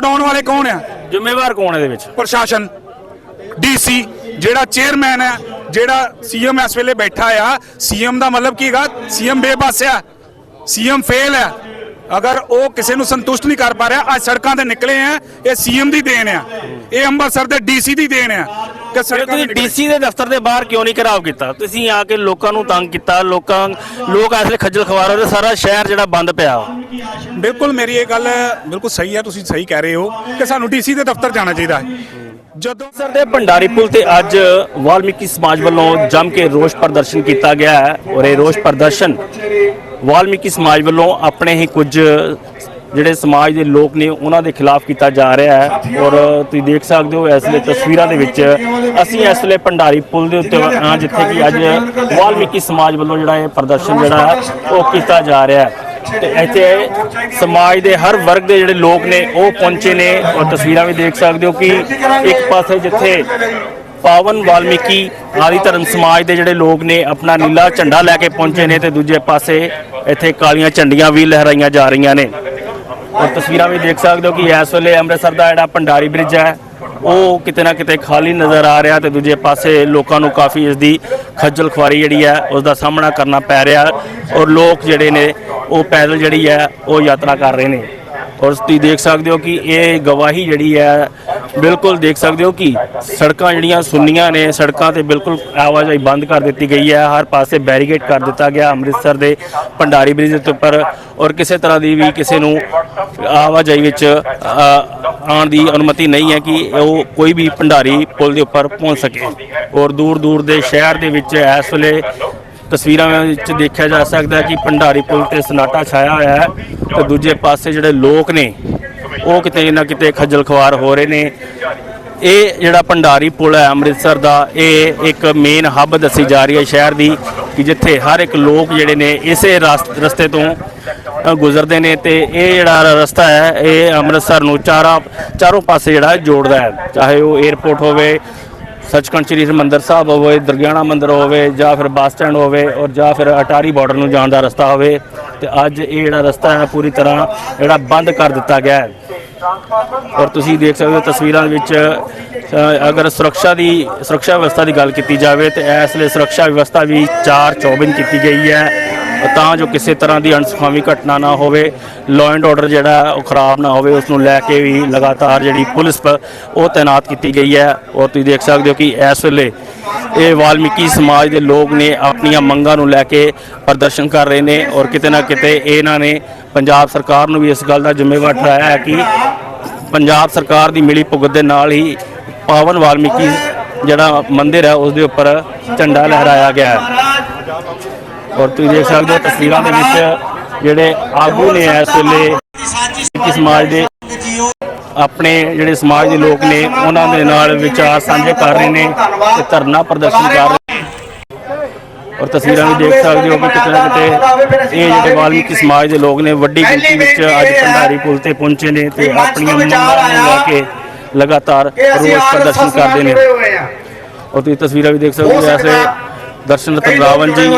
ਉਡਾਉਣ ਵਾਲੇ ਕੌਣ ਆ? ਜ਼ਿੰਮੇਵਾਰ ਕੌਣ ਇਹਦੇ ਵਿੱਚ? ਪ੍ਰਸ਼ਾਸਨ ਡੀਸੀ ਜਿਹੜਾ ਚੇਅਰਮੈਨ ਹੈ ਜਿਹੜਾ ਸੀਐਮ ਇਸ ਵੇਲੇ ਬੈਠਾ ਆ। ਸੀਐਮ ਦਾ ਮਤਲਬ ਕੀ ਹੈਗਾ? ਸੀਐਮ ਬੇਬਸ ਆ। ਸੀਐਮ ਫੇਲ ਹੈ ਅਗਰ ਉਹ ਕਿਸੇ ਨੂੰ ਸੰਤੁਸ਼ਟ ਨਹੀਂ ਕਰ ਪਾ ਰਿਹਾ ਅੱਜ ਸੜਕਾਂ ਤੇ ਨਿਕਲੇ ਆ ਇਹ ਸੀਐਮ ਦੀ ਦੇਣ ਆ। ਇਹ ਅੰਮ੍ਰਿਤਸਰ ਦੇ ਡੀਸੀ ਦੀ ਦੇਣ ਆ। ਕਿ ਸੜਕਾਂ ਤੁਸੀਂ ਡੀਸੀ ਦੇ ਦਫ਼ਤਰ ਦੇ ਬਾਹਰ ਕਿਉਂ ਨਹੀਂ ਘਰਾਵ ਕੀਤਾ? ਤੁਸੀਂ ਆ ਕੇ ਲੋਕਾਂ ਨੂੰ ਤੰਗ ਕੀਤਾ ਲੋਕਾਂ ਲੋਕ ਇਸ ਵੇਲੇ ਖੱਜਲ ਖਵਾਰ ਹੋ ਰਹੇ ਸਾਰਾ ਸ਼ਹਿਰ ਜਿਹੜਾ ਬੰਦ ਪਿਆ। ਬਿਲਕੁਲ ਮੇਰੀ ਇਹ ਗੱਲ ਬਿਲਕੁਲ ਸਹੀ ਹੈ ਤੁਸੀਂ ਸਹੀ ਕਹਿ ਰਹੇ ਹੋ ਕਿ ਸਾਨੂੰ ਡੀਸੀ ਦੇ ਦਫ਼ਤਰ ਜਾਣਾ ਚਾਹੀਦਾ ਹੈ। ਜਦੋਂ ਸਰ ਦੇ ਭੰਡਾਰੀ ਪੁਲ ਤੇ ਅੱਜ ਵਾਲਮੀਕੀ ਸਮਾਜ ਵੱਲੋਂ ਜੰਮ ਕੇ ਰੋਸ ਪ੍ਰਦਰਸ਼ਨ ਕੀਤਾ ਗਿਆ ਹੈ ਔਰ ਇਹ ਰੋਸ ਪ੍ਰਦਰਸ਼ਨ ਵਾਲਮੀਕੀ ਸਮਾਜ ਵੱਲੋਂ ਆਪਣੇ ਹੀ ਕੁਝ ਜਿਹੜੇ ਸਮਾਜ ਦੇ ਲੋਕ ਨੇ, ਉਹਨਾਂ ਦੇ ਖਿਲਾਫ ਕੀਤਾ ਜਾ ਰਿਹਾ ਹੈ। ਔਰ ਤੁਸੀਂ ਦੇਖ ਸਕਦੇ ਹੋ, ਇਸ ਵੇਲੇ ਤਸਵੀਰਾਂ ਦੇ ਵਿੱਚ ਅਸੀਂ ਇਸ ਵੇਲੇ ਭੰਡਾਰੀ ਪੁਲ ਦੇ ਉੱਤੇ ਹਾਂ, ਜਿੱਥੇ ਕਿ ਅੱਜ ਵਾਲਮੀਕੀ ਸਮਾਜ ਵੱਲੋਂ ਜਿਹੜਾ ਇਹ ਪ੍ਰਦਰਸ਼ਨ ਜਿਹੜਾ ਉਹ ਕੀਤਾ ਜਾ ਰਿਹਾ ਹੈ। ਤੇ ਇੱਥੇ ਸਮਾਜ ਦੇ ਹਰ ਵਰਗ ਦੇ ਜਿਹੜੇ ਲੋਕ ਨੇ, ਉਹ ਪਹੁੰਚੇ ਨੇ। ਔਰ ਤਸਵੀਰਾਂ ਵੀ ਦੇਖ ਸਕਦੇ ਹੋ ਕਿ ਇੱਕ ਪਾਸੇ ਜਿੱਥੇ ਪਾਵਨ ਵਾਲਮੀਕੀ ਆਦਿ ਧਰਮ ਸਮਾਜ ਦੇ ਜਿਹੜੇ ਲੋਕ ਨੇ, ਆਪਣਾ ਨੀਲਾ ਝੰਡਾ ਲੈ ਕੇ ਪਹੁੰਚੇ ਨੇ ਤੇ ਦੂਜੇ ਪਾਸੇ ਇੱਥੇ ਕਾਲੀਆਂ ਝੰਡੀਆਂ ਵੀ ਲਹਿਰਾਈਆਂ ਜਾ ਰਹੀਆਂ ਨੇ। ਔਰ ਤਸਵੀਰਾਂ ਵੀ ਦੇਖ ਸਕਦੇ ਹੋ ਕਿ ਇਸ ਵੇਲੇ ਅੰਮ੍ਰਿਤਸਰ ਦਾ ਜਿਹੜਾ ਭੰਡਾਰੀ ਬ੍ਰਿਜ ਹੈ, ਉਹ ਕਿਤੇ ਨਾ ਕਿਤੇ ਖਾਲੀ ਨਜ਼ਰ ਆ ਰਿਹਾ ਤੇ ਦੂਜੇ ਪਾਸੇ ਲੋਕਾਂ ਨੂੰ ਕਾਫੀ ਇਸ ਦੀ ਖੱਜਲ ਖੁਆਰੀ ਜਿਹੜੀ ਹੈ, ਉਸ ਦਾ ਸਾਹਮਣਾ ਕਰਨਾ ਪੈ ਰਿਹਾ ਔਰ ਲੋਕ ਜਿਹੜੇ ਨੇ, ਉਹ ਪੈਦਲ ਜਿਹੜੀ ਹੈ, ਉਹ ਯਾਤਰਾ ਕਰ ਰਹੇ ਨੇ। ਔਰ ਤੁਸੀਂ ਦੇਖ ਸਕਦੇ ਹੋ ਕਿ ਇਹ ਗਵਾਹੀ ਜਿਹੜੀ ਹੈ, ਬਿਲਕੁਲ ਦੇਖ ਸਕਦੇ ਹੋ ਕਿ ਸੜਕਾਂ ਜਿਹੜੀਆਂ ਸੁੰਨੀਆਂ ਨੇ, ਸੜਕਾਂ ਤੇ ਬਿਲਕੁਲ ਆਵਾਜਾਈ ਬੰਦ ਕਰ ਦਿੱਤੀ ਗਈ ਹੈ। ਹਰ ਪਾਸੇ ਬੈਰੀਕੇਡ ਕਰ ਦਿੱਤਾ ਗਿਆ ਅੰਮ੍ਰਿਤਸਰ ਦੇ ਭੰਡਾਰੀ ਬ੍ਰਿਜ ਦੇ ਉੱਪਰ ਔਰ ਕਿਸੇ ਤਰ੍ਹਾਂ ਦੀ ਵੀ ਕਿਸੇ ਨੂੰ ਆਵਾਜਾਈ ਵਿੱਚ ਆਉਣ ਦੀ ਅਨੁਮਤੀ ਨਹੀਂ ਹੈ ਕਿ ਉਹ ਕੋਈ ਵੀ ਭੰਡਾਰੀ ਪੁਲ ਦੇ ਉੱਪਰ ਪਹੁੰਚ ਸਕੇ। ਔਰ ਦੂਰ ਦੂਰ ਦੇ ਸ਼ਹਿਰ ਦੇ ਵਿੱਚ ਇਸ ਵੇਲੇ ਤਸਵੀਰਾਂ ਵਿੱਚ ਦੇਖਿਆ ਜਾ ਸਕਦਾ ਕਿ ਭੰਡਾਰੀ ਪੁਲ ਤੇ ਸਨਾਟਾ ਛਾਇਆ ਹੋਇਆ ਹੈ ਤੇ ਦੂਜੇ ਪਾਸੇ ਜਿਹੜੇ ਲੋਕ ਨੇ, ਉਹ ਕਿਤੇ ਨਾ ਕਿਤੇ ਖੱਜਲ ਖਵਾਰ ਹੋ ਰਹੇ ਨੇ। ਇਹ ਜਿਹੜਾ ਭੰਡਾਰੀ ਪੁਲ ਹੈ ਅੰਮ੍ਰਿਤਸਰ ਦਾ, ਇਹ ਇੱਕ ਮੇਨ ਹੱਬ ਦੱਸੀ ਜਾ ਰਹੀ ਹੈ ਸ਼ਹਿਰ ਦੀ ਕਿ ਜਿੱਥੇ ਹਰ ਇੱਕ ਲੋਕ ਜਿਹੜੇ ਨੇ ਇਸੇ ਰਾਸ- ਰਸਤੇ ਤੋਂ ਗੁਜ਼ਰਦੇ ਨੇ ਤੇ ਇਹ ਜਿਹੜਾ ਰਸਤਾ ਹੈ, ਇਹ ਅੰਮ੍ਰਿਤਸਰ ਨੂੰ ਚਾਰਾਂ, ਚਾਰੋਂ ਪਾਸੇ ਜਿਹੜਾ ਜੋੜਦਾ ਹੈ। ਚਾਹੇ ਉਹ 에ਅਰਪੋਰਟ ਹੋਵੇ ਸੱਚਖੰਡ ਸ੍ਰੀ ਹਰਿਮੰਦਰ ਸਾਹਿਬ ਹੋਵੇ, ਦਰਗਿਆਣਾ ਮੰਦਿਰ ਹੋਵੇ, ਜਾਂ ਫਿਰ ਬੱਸ ਸਟੈਂਡ ਹੋਵੇ ਔਰ ਜਾਂ ਫਿਰ ਅਟਾਰੀ ਬਾਰਡਰ ਨੂੰ ਜਾਣ ਦਾ ਰਸਤਾ ਹੋਵੇ, ਤੇ ਅੱਜ ਇਹ ਜਿਹੜਾ ਰਸਤਾ ਹੈ ਪੂਰੀ ਤਰ੍ਹਾਂ ਜਿਹੜਾ ਬੰਦ ਕਰ ਦਿੱਤਾ ਗਿਆ ਹੈ। ਔਰ ਤੁਸੀਂ ਦੇਖ ਸਕਦੇ ਹੋ ਤਸਵੀਰਾਂ ਦੇ ਵਿੱਚ ਅਗਰ ਸੁਰੱਖਿਆ ਦੀ, ਸੁਰੱਖਿਆ ਵਿਵਸਥਾ ਦੀ ਗੱਲ ਕੀਤੀ ਜਾਵੇ, ਤੇ ਇਸ ਲਈ ਸੁਰੱਖਿਆ ਵਿਵਸਥਾ ਵੀ 4-24 ਕੀਤੀ ਗਈ ਹੈ। ਤਾਂ ਜੋ ਕਿਸੇ ਤਰ੍ਹਾਂ ਦੀ ਅਣਸੁਖਾਵੀ ਘਟਨਾ ਨਾ ਹੋਵੇ ਲਾਅ ਐਂਡ ਆਰਡਰ ਜਿਹੜਾ ਉਹ ਖਰਾਬ ਨਾ ਹੋਵੇ ਉਸ ਨੂੰ ਲੈ ਕੇ ਵੀ ਲਗਾਤਾਰ ਜਿਹੜੀ ਪੁਲਿਸ ਉਹ ਤਾਇਨਾਤ ਕੀਤੀ ਗਈ ਹੈ। ਔਰ ਤੁਸੀਂ ਦੇਖ ਸਕਦੇ ਹੋ ਕਿ ਇਸ ਵੇਲੇ ਇਹ ਵਾਲਮੀਕੀ ਸਮਾਜ ਦੇ ਲੋਕ ਨੇ ਆਪਣੀਆਂ ਮੰਗਾਂ ਨੂੰ ਲੈ ਕੇ ਪ੍ਰਦਰਸ਼ਨ ਕਰ ਰਹੇ ਨੇ ਔਰ ਕਿਤੇ ਨਾ ਕਿਤੇ ਇਹਨਾਂ ਨੇ ਪੰਜਾਬ ਸਰਕਾਰ ਨੂੰ ਵੀ ਇਸ ਗੱਲ ਦਾ ਜ਼ਿੰਮੇਵਾਰ ਠਹਿਰਾਇਆ ਹੈ ਕਿ ਪੰਜਾਬ ਸਰਕਾਰ ਦੀ ਮਿਲੀ ਭੁਗਤ ਦੇ ਨਾਲ ਹੀ ਪਾਵਨ ਵਾਲਮੀਕੀ ਜਿਹੜਾ ਮੰਦਿਰ ਹੈ, ਉਸ ਦੇ ਉੱਪਰ ਝੰਡਾ ਲਹਿਰਾਇਆ ਗਿਆ ਹੈ। ਔਰ ਤੁਸੀਂ ਦੇਖ ਸਕਦੇ ਹੋ ਤਸਵੀਰਾਂ ਦੇ ਵਿੱਚ ਜਿਹੜੇ ਆਗੂ ਨੇ ਇਸ ਵੇਲੇ ਕਿ ਸਮਾਜ ਦੇ ਆਪਣੇ ਜਿਹੜੇ ਸਮਾਜ ਦੇ ਲੋਕ ਨੇ, ਉਹਨਾਂ ਦੇ ਨਾਲ ਵਿਚਾਰ ਸਾਂਝੇ ਕਰ ਰਹੇ ਨੇ ਤੇ ਧਰਨਾ ਪ੍ਰਦਰਸ਼ਨ ਕਰ ਰਹੇ ਔਰ ਤਸਵੀਰਾਂ ਵੀ ਦੇਖ ਸਕਦੇ ਹੋ ਕਿ ਕਿਤੇ ਨਾ ਕਿਤੇ ਇਹ ਜਿਹੜੇ ਵਾਲਮੀਕੀ ਸਮਾਜ ਦੇ ਲੋਕ ਨੇ, ਵੱਡੀ ਗਿਣਤੀ ਵਿੱਚ ਅੱਜ ਭੰਡਾਰੀ ਪੁਲ ਤੇ ਪਹੁੰਚੇ ਨੇ ਤੇ ਆਪਣੀਆਂ ਮੰਗਾਂ ਨੂੰ ਲੈ ਕੇ ਲਗਾਤਾਰ ਰੋਸ ਪ੍ਰਦਰਸ਼ਨ ਕਰਦੇ ਨੇ। ਔਰ ਤੁਸੀਂ ਤਸਵੀਰਾਂ ਵੀ ਦੇਖ ਸਕਦੇ ਹੋ ਐਸੇ ਦਰਸ਼ਨ ਰਤਨ ਜੀ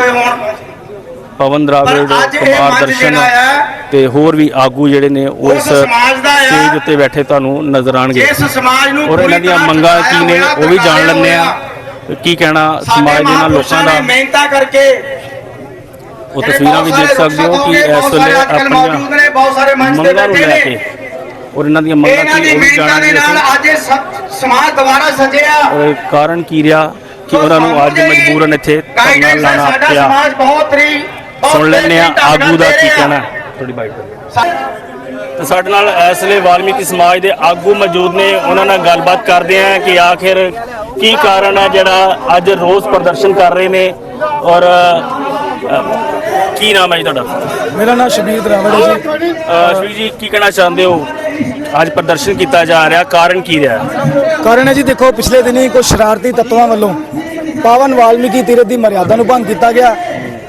ਪਵਨ ਦਰਾਵੇ ਕੁਮਾਰ ਦਰਸ਼ਨ ਤੇ ਹੋਰ ਵੀ ਆਗੂ ਜਿਹੜੇ ਨੇ ਉਹ ਇਸ ਸਟੇਜ ਉੱਤੇ ਬੈਠੇ ਤੁਹਾਨੂੰ ਨਜ਼ਰ ਆਣਗੇ ਇਸ ਸਮਾਜ ਨੂੰ ਔਰ ਇਹਨਾਂ ਦੀਆਂ ਮੰਗਾਂ ਕੀ ਨੇ ਉਹ ਵੀ ਜਾਣ ਲੈਂਦੇ ਆ। ਕੀ ਕਹਿਣਾ ਸਮਾਜ ਦੇ ਨਾਲ ਲੋਕਾਂ ਦਾ? ਮਿਹਨਤਾਂ ਕਰਕੇ ਉਹ ਤਸਵੀਰਾਂ ਵੀ ਦੇਖ ਸਕਦੇ ਹੋ ਕਿ ਇਸ ਵੇਲੇ ਆਪਣੀਆਂ ਬਹੁਤ ਸਾਰੇ ਮੰਚ ਤੇ ਬੈਠੇ ਨੇ। ਔਰ ਇਹਨਾਂ ਦੀਆਂ ਮੰਗਾਂ ਕੀ ਉਹ ਵੀ ਜਾਣਾਂਗੇ ਅੱਜ ਸਮਾਜ ਦੁਬਾਰਾ ਸਜਿਆ। ਔਰ ਕਾਰਨ ਕੀ ਰਿਹਾ ਕਿ ਉਹਨਾਂ ਨੂੰ ਅੱਜ ਮਜਬੂਰਨ ਇੱਥੇ ਧਰਨਾ ਲਾਣਾ ਸਾਡਾ ਪਿਆ। ਸਮਾਜ ਬਹੁਤ ਹੀ ਸੁਣ ਲੈਂਦੇ ਆ ਆਗੂ ਦਾ ਕੀ ਕਹਿਣਾ। ਥੋੜੀ ਬਾਈਟ ਕਰੋ ਤੇ ਸਾਡੇ ਨਾਲ ਇਸ ਵੇਲੇ ਵਾਲਮੀਕੀ ਸਮਾਜ ਦੇ ਆਗੂ ਮੌਜੂਦ ਨੇ ਉਹਨਾਂ ਨਾਲ ਗੱਲਬਾਤ ਕਰਦੇ ਆ ਕਿ ਆਖਿਰ ਕੀ ਕਾਰਨ ਹੈ ਜਿਹੜਾ ਅੱਜ ਰੋਜ਼ ਪ੍ਰਦਰਸ਼ਨ ਕਰ ਰਹੇ ਨੇ ਔਰ ਕੀ ਨਾਮ ਹੈ ਜੀ ਤੁਹਾਡਾ? ਮੇਰਾ ਨਾਮ ਸ਼ਬੀਰ ਦਰਾਵੜ ਹੈ ਜੀ। ਸ਼੍ਰੀ ਜੀ ਕੀ ਕਹਿਣਾ ਚਾਹੁੰਦੇ ਹੋ? ਅੱਜ ਪ੍ਰਦਰਸ਼ਨ ਕੀਤਾ ਜਾ ਰਿਹਾ ਕਾਰਨ ਕੀ ਰਿਹਾ? ਕਾਰਨ ਹੈ ਜੀ ਦੇਖੋ ਪਿਛਲੇ ਦਿਨੀ ਕੁਝ ਸ਼ਰਾਰਤੀ ਤੱਤਵਾਂ ਵੱਲੋਂ ਪਾਵਨ ਵਾਲਮੀਕੀ ਤੀਰਥ ਦੀ ਮਰਿਆਦਾ ਨੂੰ ਭੰਗ ਕੀਤਾ ਗਿਆ।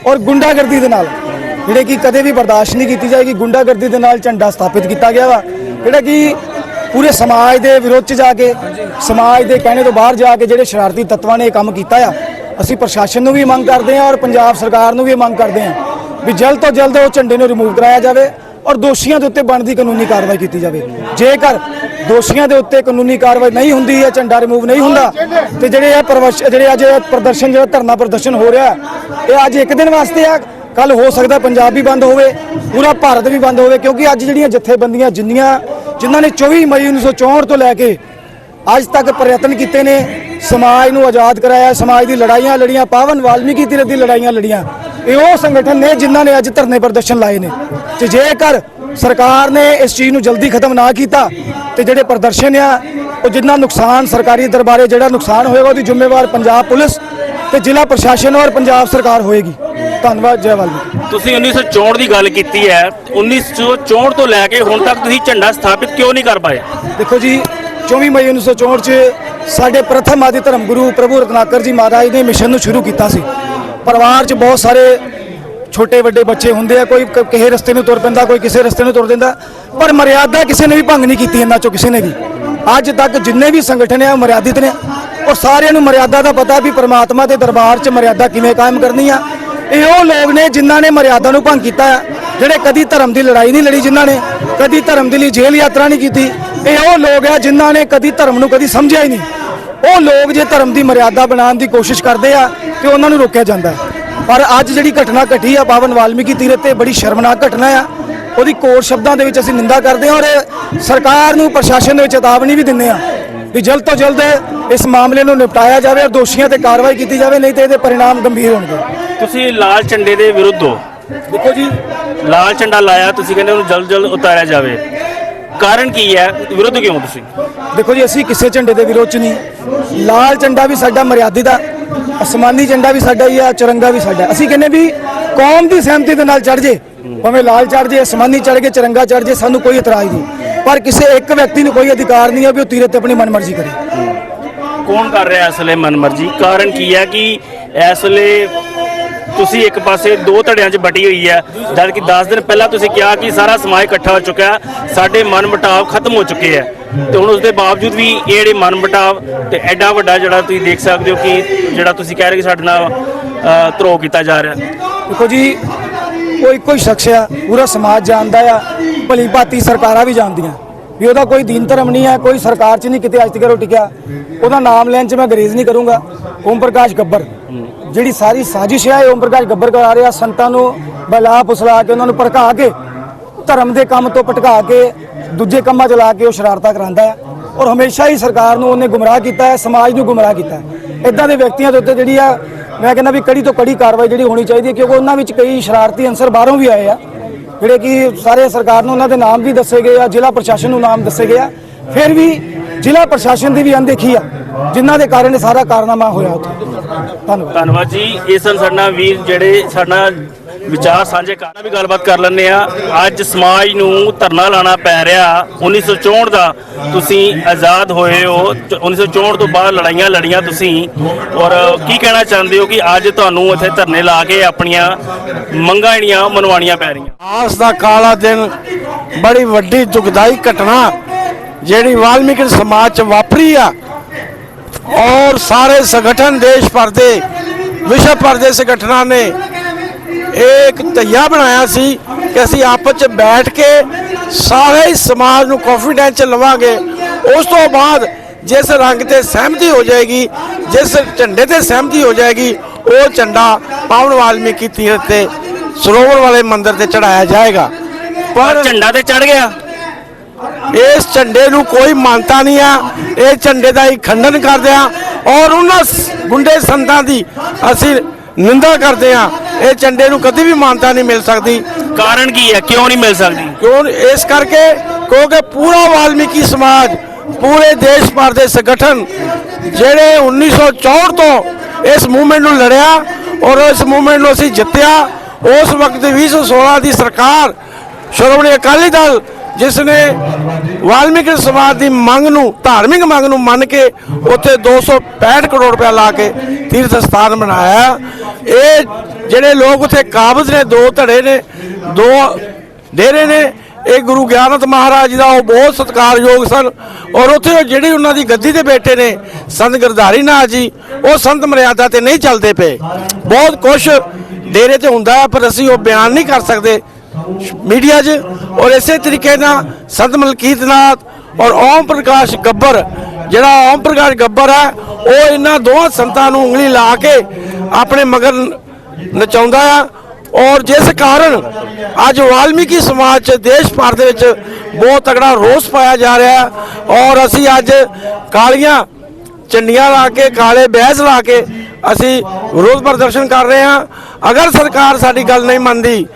ਔਰ ਗੁੰਡਾਗਰਦੀ ਦੇ ਨਾਲ, ਜਿਹੜੇ ਕਿ ਕਦੇ ਵੀ ਬਰਦਾਸ਼ਤ ਨਹੀਂ ਕੀਤੀ ਜਾਏਗੀ, ਗੁੰਡਾਗਰਦੀ ਦੇ ਨਾਲ ਝੰਡਾ ਸਥਾਪਿਤ ਕੀਤਾ ਗਿਆ ਵਾ। ਜਿਹੜਾ ਕਿ ਪੂਰੇ ਸਮਾਜ ਦੇ ਵਿਰੋਧ ਚ ਜਾ ਕੇ, ਸਮਾਜ ਦੇ ਕਹਿਣੇ ਤੋਂ ਬਾਹਰ ਜਾ ਕੇ ਜਿਹੜੇ ਸ਼ਰਾਰਤੀ ਤੱਤਵਾਂ ਨੇ ਇਹ ਕੰਮ ਕੀਤਾ ਆ, ਅਸੀਂ ਪ੍ਰਸ਼ਾਸਨ ਨੂੰ ਵੀ ਮੰਗ ਕਰਦੇ ਹਾਂ ਔਰ ਪੰਜਾਬ ਸਰਕਾਰ ਨੂੰ ਵੀ ਮੰਗ ਕਰਦੇ ਹਾਂ ਵੀ ਜਲਦ ਤੋਂ ਜਲਦ ਉਹ ਝੰਡੇ ਨੂੰ ਰਿਮੂਵ ਕਰਾਇਆ ਜਾਵੇ। ਔਰ ਦੋਸ਼ੀਆਂ ਦੇ ਉੱਤੇ ਬਣਦੀ ਕਾਨੂੰਨੀ ਕਾਰਵਾਈ ਕੀਤੀ ਜਾਵੇ। ਜੇਕਰ ਦੋਸ਼ੀਆਂ ਦੇ ਉੱਤੇ ਕਾਨੂੰਨੀ ਕਾਰਵਾਈ ਨਹੀਂ ਹੁੰਦੀ ਹੈ ਝੰਡਾ ਰਿਮੂਵ ਨਹੀਂ ਹੁੰਦਾ, ਤੇ ਜਿਹੜੇ ਇਹ ਪ੍ਰਵਸ਼, ਜਿਹੜੇ ਅੱਜ ਪ੍ਰਦਰਸ਼ਨ, ਜਿਹੜਾ ਧਰਨਾ ਪ੍ਰਦਰਸ਼ਨ ਹੋ ਰਿਹਾ, ਇਹ ਅੱਜ ਇੱਕ ਦਿਨ ਵਾਸਤੇ ਆ। ਕੱਲ ਹੋ ਸਕਦਾ ਪੰਜਾਬ ਵੀ ਬੰਦ ਹੋਵੇ, ਪੂਰਾ ਭਾਰਤ ਵੀ ਬੰਦ ਹੋਵੇ, ਕਿਉਂਕਿ ਅੱਜ ਜਿਹੜੀਆਂ ਜਥੇਬੰਦੀਆਂ ਜਿੰਨੀਆਂ, ਜਿਨ੍ਹਾਂ ਨੇ 24 ਮਈ 1964 ਤੋਂ ਲੈ ਕੇ ਅੱਜ ਤੱਕ ਪ੍ਰਯਤਨ ਕੀਤੇ ਨੇ, ਸਮਾਜ ਨੂੰ ਆਜ਼ਾਦ ਕਰਾਇਆ, ਸਮਾਜ ਦੀ ਲੜਾਈਆਂ ਲੜੀਆਂ, ਪਾਵਨ ਵਾਲਮੀਕੀ ਤੀਰਥ ਦੀ ਲੜਾਈਆਂ ਲੜੀਆਂ ਇਹ ਉਹ ਸੰਗਠਨ ਨੇ ਜਿਨ੍ਹਾਂ ਨੇ ਅੱਜ ਧਰਨੇ ਪ੍ਰਦਰਸ਼ਨ ਲਾਏ ਨੇ। ਤੇ ਜੇਕਰ ਸਰਕਾਰ ਨੇ ਇਸ ਚੀਜ਼ ਨੂੰ ਜਲਦੀ ਖਤਮ ਨਾ ਕੀਤਾ ਤੇ ਜਿਹੜੇ ਪ੍ਰਦਰਸ਼ਨ ਆ ਉਹ ਜਿੰਨਾ ਨੁਕਸਾਨ ਸਰਕਾਰੀ ਦਰਬਾਰੇ ਜਿਹੜਾ ਨੁਕਸਾਨ ਹੋਏਗਾ ਉਹਦੀ ਜ਼ਿੰਮੇਵਾਰ ਪੰਜਾਬ ਪੁਲਿਸ ਤੇ ਜ਼ਿਲ੍ਹਾ ਪ੍ਰਸ਼ਾਸਨ ਔਰ ਪੰਜਾਬ ਸਰਕਾਰ ਹੋਏਗੀ। ਧੰਨਵਾਦ ਜੈ ਵਾਲਮੀਕੀ। ਤੁਸੀਂ 1964 ਦੀ ਗੱਲ ਕੀਤੀ ਹੈ। 1964 ਤੋਂ ਲੈ ਕੇ ਹੁਣ ਤੱਕ ਤੁਸੀਂ ਝੰਡਾ ਸਥਾਪਿਤ ਕਿਉਂ ਨਹੀਂ ਕਰ ਪਾਏ? ਦੇਖੋ ਜੀ 24 ਮਈ 1964 ਚ ਸਾਡੇ ਪ੍ਰਥਮ ਆਦਿ ਧਰਮ ਗੁਰੂ ਪ੍ਰਭੂ ਰਤਨਾਕਰ ਜੀ ਮਹਾਰਾਜ ਨੇ ਮਿਸ਼ਨ ਨੂੰ ਸ਼ੁਰੂ ਕੀਤਾ ਸੀ। ਪਰਿਵਾਰ ਚ ਬਹੁਤ ਸਾਰੇ ਛੋਟੇ ਵੱਡੇ ਬੱਚੇ ਹੁੰਦੇ ਆ, ਕੋਈ ਕ- ਕਿਸੇ ਰਸਤੇ ਨੂੰ ਤੁਰ ਪੈਂਦਾ, ਕੋਈ ਕਿਸੇ ਰਸਤੇ ਨੂੰ ਤੁਰ ਦਿੰਦਾ, ਪਰ ਮਰਿਆਦਾ ਕਿਸੇ ਨੇ ਵੀ ਭੰਗ ਨਹੀਂ ਕੀਤੀ ਇਹਨਾਂ ਚੋਂ ਕਿਸੇ ਨੇ ਵੀ। ਅੱਜ ਤੱਕ ਜਿੰਨੇ ਵੀ ਸੰਗਠਨ ਆ, ਉਹ ਮਰਿਆਦਿਤ ਨੇ। ਔਰ ਸਾਰਿਆਂ ਨੂੰ ਮਰਿਆਦਾ ਦਾ ਪਤਾ ਵੀ ਪ੍ਰਮਾਤਮਾ ਦੇ ਦਰਬਾਰ 'ਚ ਮਰਿਆਦਾ ਕਿਵੇਂ ਕਾਇਮ ਕਰਨੀ ਆ। ਇਹ ਉਹ ਲੋਕ ਨੇ ਜਿਨ੍ਹਾਂ ਨੇ ਮਰਿਆਦਾ ਨੂੰ ਭੰਗ ਕੀਤਾ ਆ, ਜਿਹੜੇ ਕਦੀ ਧਰਮ ਦੀ ਲੜਾਈ ਨਹੀਂ ਲੜੀ ਜਿਨ੍ਹਾਂ ਨੇ, ਕਦੀ ਧਰਮ ਦੇ ਲਈ ਜੇਲ੍ਹ ਯਾਤਰਾ ਨਹੀਂ ਕੀਤੀ। ਇਹ ਉਹ ਲੋਕ ਆ ਜਿਨ੍ਹਾਂ ਨੇ ਕਦੀ ਧਰਮ ਨੂੰ ਕਦੀ ਸਮਝਿਆ ਹੀ ਨਹੀਂ। ਉਹ ਲੋਕ ਜੇ ਧਰਮ ਦੀ ਮਰਿਆਦਾ ਬਣਾਉਣ ਦੀ ਕੋਸ਼ਿਸ਼ ਕਰਦੇ ਆ ਤੇ ਉਹਨਾਂ ਨੂੰ ਰੋਕਿਆ ਜਾਂਦਾ। ਪਰ ਅੱਜ ਜਿਹੜੀ ਘਟਨਾ ਘਟੀ ਆ ਪਾਵਨ ਵਾਲਮੀਕੀ ਤੀਰਥ ਤੇ ਬੜੀ ਸ਼ਰਮਨਾਕ ਘਟਨਾ ਆ। ਉਹਦੀ ਕੋਟ ਸ਼ਬਦਾਂ ਦੇ ਵਿੱਚ ਅਸੀਂ ਨਿੰਦਾ ਕਰਦੇ ਹਾਂ ਔਰ ਸਰਕਾਰ ਨੂੰ ਪ੍ਰਸ਼ਾਸਨ ਦੇ ਵਿੱਚ ਚੇਤਾਵਨੀ ਵੀ ਦਿੰਦੇ ਆ ਵੀ ਜਲਦ ਤੋਂ ਜਲਦ ਇਸ ਮਾਮਲੇ ਨੂੰ ਨਿਪਟਾਇਆ ਜਾਵੇ ਔਰ ਦੋਸ਼ੀਆਂ ਤੇ ਕਾਰਵਾਈ ਕੀਤੀ ਜਾਵੇ ਨਹੀਂ ਤੇ ਇਹਦੇ ਪਰਿਣਾਮ ਗੰਭੀਰ ਹੋਣਗੇ। ਤੁਸੀਂ ਲਾਲ ਝੰਡੇ ਦੇ ਵਿਰੁੱਧ ਹੋ। ਦੇਖੋ ਜੀ। ਲਾਲ ਝੰਡਾ ਲਾਇਆ ਤੁਸੀਂ ਕਹਿੰਦੇ ਉਹਨੂੰ ਜਲਦ ਜਲਦ ਉਤਾਰਿਆ ਜਾਵੇ। ਕਾਰਨ ਕੀ ਹੈ? ਵਿਰੁੱਧ ਕਿਉਂ ਤੁਸੀਂ? ਦੇਖੋ ਜੀ ਅਸੀਂ ਕਿਸੇ ਝੰਡੇ ਦੇ ਵਿਰੋਧ ਚ ਨਹੀਂ। ਲਾਲ ਝੰਡਾ ਵੀ ਸਾਡਾ ਮਰਿਆਦਿਤ ਆ ਅਸਮਾਨੀ ਝੰਡਾ ਵੀ ਸਾਡਾ ਹੀ ਆ ਚਰੰਗਾ ਵੀ ਸਾਡਾ। ਅਸੀਂ ਕਹਿੰਦੇ ਵੀ ਕੌਮ ਦੀ ਸਹਿਮਤੀ ਦੇ ਨਾਲ ਚੜ ਜੇ। ਭਾਵੇਂ ਲਾਲ ਚੜ ਜੇ ਅਸਮਾਨੀ ਚੜ ਕੇ ਚਰੰਗਾ ਚੜ ਜੇ ਸਾਨੂੰ ਕੋਈ ਇਤਰਾਜ਼ ਨਹੀਂ। ਪਰ ਕਿਸੇ ਇੱਕ ਵਿਅਕਤੀ ਨੂੰ ਕੋਈ ਅਧਿਕਾਰ ਨਹੀਂ ਹੈ ਵੀ ਉਹ ਤੀਰਥ ਤੇ ਆਪਣੀ ਮਨਮਰਜ਼ੀ ਕਰੇ। ਕੌਣ ਕਰ ਰਿਹਾ ਇਸ ਵੇਲੇ ਮਨਮਰਜ਼ੀ? ਕਾਰਨ ਕੀ ਹੈ ਕਿ ਇਸ ਵੇਲੇ ਤੁਸੀਂ ਇੱਕ ਪਾਸੇ ਦੋ ਧੜਿਆਂ 'ਚ ਬਟੀ ਹੋਈ ਹੈ ਜਦ ਕਿ 10 ਦਿਨ ਪਹਿਲਾਂ ਤੁਸੀਂ ਕਿਹਾ ਕਿ ਸਾਰਾ ਸਮਾਜ ਇਕੱਠਾ ਹੋ ਚੁੱਕਾ ਸਾਡੇ ਮਨ ਮੁਟਾਵ ਖਤਮ ਹੋ ਚੁੱਕੇ ਹੈ। ਤੇ ਹੁਣ ਉਸ ਦੇ ਬਾਵਜੂਦ ਵੀ ਇਹ ਜਿਹੜੇ ਮਨ ਮੁਟਾਵ ਤੇ ਐਡਾ ਵੱਡਾ ਜਿਹੜਾ ਤੁਸੀਂ ਦੇਖ ਸਕਦੇ ਹੋ ਕਿ ਜਿਹੜਾ ਤੁਸੀਂ ਕਹਿ ਰਹੇ ਕਿ ਸਾਡੇ ਨਾਲ ਧਰੋ ਕੀਤਾ ਜਾ ਰਿਹਾ। ਦੇਖੋ ਜੀ ਕੋਈ ਕੋਈ ਸ਼ਖਸ ਆ, ਪੂਰਾ ਸਮਾਜ ਜਾਣਦਾ ਆ, ਭਲੀ ਭਾਤੀ ਸਰਕਾਰਾਂ ਵੀ ਜਾਣਦੀਆਂ। ਵੀ ਉਹਦਾ ਕੋਈ ਦੀਨ ਧਰਮ ਨਹੀਂ ਹੈ, ਕੋਈ ਸਰਕਾਰ 'ਚ ਨਹੀਂ ਕਿਤੇ ਅੱਜ ਤੱਕ ਉਹ ਟਿਕਿਆ। ਉਹਦਾ ਨਾਮ ਲੈਣ 'ਚ ਮੈਂ ਗਰੇਜ਼ ਨਹੀਂ ਕਰੂੰਗਾ। ਓਮ ਪ੍ਰਕਾਸ਼ ਗੱਬਰ, ਜਿਹੜੀ ਸਾਰੀ ਸਾਜ਼ਿਸ਼ ਹੈ ਓਮ ਪ੍ਰਕਾਸ਼ ਗੱਬਰ ਕਰਾ ਰਿਹਾ। ਸੰਤਾਂ ਨੂੰ ਬਲਾ ਪੁਸਲਾ ਕੇ, ਉਹਨਾਂ ਨੂੰ ਭੜਕਾ ਕੇ, ਧਰਮ ਦੇ ਕੰਮ ਤੋਂ ਭਟਕਾ ਕੇ, ਦੂਜੇ ਕੰਮਾਂ 'ਚ ਲਾ ਕੇ ਉਹ ਸ਼ਰਾਰਤਾਂ ਕਰਾਉਂਦਾ ਹੈ। ਔਰ ਹਮੇਸ਼ਾ ਹੀ ਸਰਕਾਰ ਨੂੰ ਉਹਨੇ ਗੁੰਮਰਾਹ ਕੀਤਾ ਹੈ, ਸਮਾਜ ਨੂੰ ਗੁੰਮਰਾਹ ਕੀਤਾ ਹੈ। ਇਦਾਂ ਦੇ ਵਿਅਕਤੀਆਂ ਦੇ ਉੱਤੇ ਜਿਹੜੀ ਆ, ਮੈਂ ਕਹਿੰਦਾ ਵੀ ਕੜੀ ਤੋਂ ਕੜੀ ਕਾਰਵਾਈ ਜਿਹੜੀ ਹੋਣੀ ਚਾਹੀਦੀ ਹੈ, ਕਿਉਂਕਿ ਉਹਨਾਂ ਵਿੱਚ ਕਈ ਸ਼ਰਾਰਤੀ ਅੰਸਰ ਬਾਹਰੋਂ ਵੀ ਆਏ ਆ। ਜਿਹੜੇ ਕਿ ਸਾਰੇ ਸਰਕਾਰ ਨੂੰ ਉਹਨਾਂ ਦੇ ਨਾਮ ਵੀ ਦੱਸੇ ਗਏ ਆ, ਜ਼ਿਲ੍ਹਾ ਪ੍ਰਸ਼ਾਸਨ ਨੂੰ ਨਾਮ ਦੱਸੇ ਗਏ ਆ। ਫਿਰ ਵੀ ਜ਼ਿਲ੍ਹਾ ਪ੍ਰਸ਼ਾਸਨ ਦੀ ਵੀ ਅਣਦੇਖੀ ਆ, ਜਿਨ੍ਹਾਂ ਦੇ ਕਾਰਨ ਇਹ ਸਾਰਾ ਕਾਰਨਾਮਾ ਹੋਇਆ ਉੱਥੇ। ਧੰਨਵਾਦ। ਧੰਨਵਾਦ ਜੀ। ਇਹ ਸਨ ਸਾਡਾ ਵੀਰ, ਜਿਹੜੇ ਸਾਡਾ ਵਿਚਾਰ ਸਾਂਝੇ ਕਰਨਾ ਵੀ ਗੱਲਬਾਤ ਕਰ ਲੈਂਦੇ ਆ ਅੱਜ ਸਮਾਜ ਨੂੰ ਧਰਨਾ ਲਾਣਾ ਪੈ ਰਿਹਾ। 1964 ਦਾ ਤੁਸੀਂ ਆਜ਼ਾਦ ਹੋਏ ਹੋ। 1964 ਤੋਂ ਬਾਅਦ ਲੜਾਈਆਂ ਲੜੀਆਂ ਤੁਸੀਂ। ਔਰ ਕੀ ਕਹਿਣਾ ਚਾਹੁੰਦੇ ਹੋ ਕਿ ਅੱਜ ਤੁਹਾਨੂੰ ਇੱਥੇ ਧਰਨੇ ਲਾ ਕੇ ਆਪਣੀਆਂ ਮੰਗਾਂ ਜਿਹੜੀਆਂ ਮਨਵਾਉਣੀਆਂ ਪੈ ਰਹੀਆਂ? ਆਸ ਦਾ ਕਾਲਾ ਦਿਨ, ਬੜੀ ਵੱਡੀ ਦੁਖਦਾਈ ਘਟਨਾ ਜਿਹੜੀ ਵਾਲਮੀਕਿ ਸਮਾਜ ਚ ਵਾਪਰੀ ਆ। ਔਰ ਸਾਰੇ ਸੰਗਠਨ, ਦੇਸ਼ ਭਰ ਦੇ, ਵਿਸ਼ਵ ਭਰ ਦੇ ਸੰਗਠਨਾਂ ਨੇ ਇੱਕ ਧਈਆ ਬਣਾਇਆ ਸੀ ਕਿ ਅਸੀਂ ਆਪਸ ਚ ਬੈਠ ਕੇ ਸਾਰੇ ਸਮਾਜ ਨੂੰ ਕੰਫੀਡੈਂਸ ਚ ਲਵਾਂਗੇ। ਉਸ ਤੋਂ ਬਾਅਦ ਜਿਸ ਰੰਗ ਤੇ ਸਹਿਮਤੀ ਹੋ ਜਾਏਗੀ ਜਿਸ ਝੰਡੇ ਤੇ ਸਹਿਮਤੀ ਹੋ ਜਾਏਗੀ ਉਹ ਝੰਡਾ ਪਾਵਨ ਵਾਲਮੀਕੀ ਤੀਰਥ ਤੇ ਸਰੋਵਰ ਵਾਲੇ ਮੰਦਿਰ ਤੇ ਚੜਾਇਆ ਜਾਏਗਾ। ਪਰ ਝੰਡਾ ਤੇ ਚੜ ਗਿਆ? ਇਸ ਝੰਡੇ ਨੂੰ ਕੋਈ ਮਾਨਤਾ ਨਹੀਂ ਆ। ਇਹ ਝੰਡੇ ਦਾ ਹੀ ਖੰਡਨ ਕਰਦੇ ਆ। ਔਰ ਉਹਨਾਂ ਗੁੰਡੇ ਸੰਤਾਂ ਦੀ ਅਸੀਂ ਨਿੰਦਾ ਕਰਦੇ ਆ ਇਹ ਝੰਡੇ ਨੂੰ ਕਦੀ ਵੀ ਮਾਨਤਾ ਨਹੀਂ ਮਿਲ ਸਕਦੀ। ਕਾਰਨ ਕੀ ਹੈ? ਕਿਉਂ ਨਹੀਂ ਮਿਲ ਸਕਦੀ? ਕਿਉਂ ਇਸ ਕਰਕੇ ਕਿਉਂਕਿ ਪੂਰਾ ਵਾਲਮੀਕੀ ਸਮਾਜ ਪੂਰੇ ਦੇਸ਼ ਭਰ ਦੇ ਸੰਗਠਨ ਜਿਹੜੇ 1964 ਤੋਂ ਇਸ ਮੂਵਮੈਂਟ ਨੂੰ ਲੜਿਆ ਔਰ ਇਸ ਮੂਵਮੈਂਟ ਨੂੰ ਅਸੀਂ ਜਿੱਤਿਆ ਉਸ ਵਕਤ 2016 ਦੀ ਸਰਕਾਰ ਸ਼੍ਰੋਮਣੀ ਅਕਾਲੀ ਦਲ ਜਿਸ ਨੇ ਵਾਲਮੀਕੀ ਸਮਾਜ ਦੀ ਮੰਗ ਨੂੰ ਧਾਰਮਿਕ ਮੰਗ ਨੂੰ ਮੰਨ ਕੇ ਉੱਥੇ 265 ਕਰੋੜ ਰੁਪਇਆ ਲਾ ਕੇ ਤੀਰਥ ਸਥਾਨ ਬਣਾਇਆ। ਇਹ ਜਿਹੜੇ ਲੋਕ ਉੱਥੇ ਕਾਬਜ਼ ਨੇ ਦੋ ਧੜੇ ਨੇ ਦੋ ਡੇਰੇ ਨੇ ਇਹ ਗੁਰੂ ਗਿਆਨਤ ਮਹਾਰਾਜ ਜੀ ਦਾ ਉਹ ਬਹੁਤ ਸਤਿਕਾਰਯੋਗ ਸਨ ਔਰ ਉੱਥੇ ਜਿਹੜੇ ਉਹਨਾਂ ਦੀ ਗੱਦੀ ਤੇ ਬੈਠੇ ਨੇ ਸੰਤ ਗਿਰਧਾਰੀ ਨਾਥ ਜੀ ਉਹ ਸੰਤ ਮਰਿਆਦਾ ਤੇ ਨਹੀਂ ਚੱਲਦੇ ਪਏ। ਬਹੁਤ ਕੁਝ ਡੇਰੇ ਤੇ ਹੁੰਦਾ ਹੈ, ਪਰ ਅਸੀਂ ਉਹ ਬਿਆਨ ਨਹੀਂ ਕਰ ਸਕਦੇ। ਮੀਡੀਆ 'ਚ ਔਰ ਇਸੇ ਤਰੀਕੇ ਨਾਲ ਸੰਤ ਮਲਕੀਤ ਨਾਥ ਔਰ ਓਮ ਪ੍ਰਕਾਸ਼ ਗੱਬਰ, ਜਿਹੜਾ ਓਮ ਪ੍ਰਕਾਸ਼ ਗੱਬਰ ਹੈ, ਉਹ ਇਹਨਾਂ ਦੋਹਾਂ ਸੰਤਾਂ ਨੂੰ ਉਂਗਲੀ ਲਾ ਕੇ ਆਪਣੇ ਮਗਰ ਨਚਾਉਂਦਾ ਆ। ਔਰ ਜਿਸ ਕਾਰਨ ਅੱਜ ਵਾਲਮੀਕੀ ਸਮਾਜ ਚ ਦੇਸ਼ ਭਰ ਦੇ ਵਿੱਚ ਬਹੁਤ ਤਗੜਾ ਰੋਸ ਪਾਇਆ ਜਾ ਰਿਹਾ ਹੈ। ਔਰ ਅਸੀਂ ਅੱਜ ਕਾਲੀਆਂ ਚੰਡੀਆਂ ਲਾ ਕੇ, ਕਾਲੇ ਬਹਿਸ ਲਾ ਕੇ ਅਸੀਂ ਵਿਰੋਧ ਪ੍ਰਦਰਸ਼ਨ ਕਰ ਰਹੇ ਹਾਂ। ਅਗਰ ਸਰਕਾਰ ਸਾਡੀ ਗੱਲ ਨਹੀਂ ਮੰਨਦੀ